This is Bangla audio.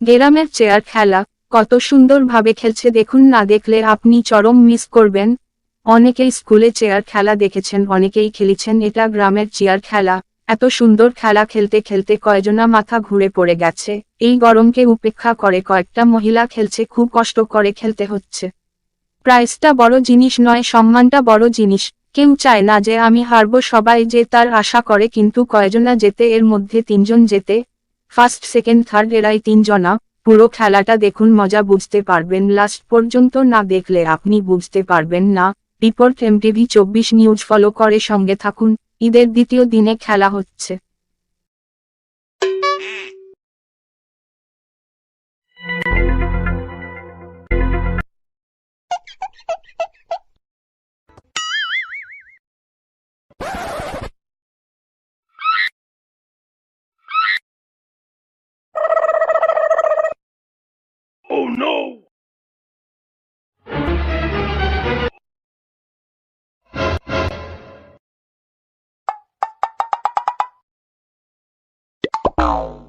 গেরামের চেয়ার খেলা, কত সুন্দরভাবে খেলছে দেখুন না দেখলে আপনি চরম মিস করবেন। অনেকেই স্কুলে চেয়ার খেলা দেখেছেন, অনেকেই খেলেছেন, এটা গ্রামের চেয়ার খেলা। এত সুন্দর খেলা খেলতে খেলতে কয়জনা মাথা ঘুরে পড়ে গেছে। এই গরমকে উপেক্ষা করে কয়েকটা মহিলা খেলছে, খুব কষ্ট করে খেলতে হচ্ছে। প্রাইসটা বড় জিনিস নয়, সম্মানটা বড় জিনিস। কেউ চায় না যে আমি হারবো, সবাই যে তার আশা করে, কিন্তু কয়জনা যেতে এর মধ্যে তিনজন যেতে ফার্স্ট, সেকেন্ড, থার্ড এরাই তিনজনা। পুরো খেলাটা দেখুন, মজা বুঝতে পারবেন। লাস্ট পর্যন্ত না দেখলে আপনি বুঝতে পারবেন না। রিপোর্ট, এমটিভি চব্বিশ নিউজ, ফলো করে সঙ্গে থাকুন। ঈদের দ্বিতীয় দিনে খেলা হচ্ছে। Oh no! Oh.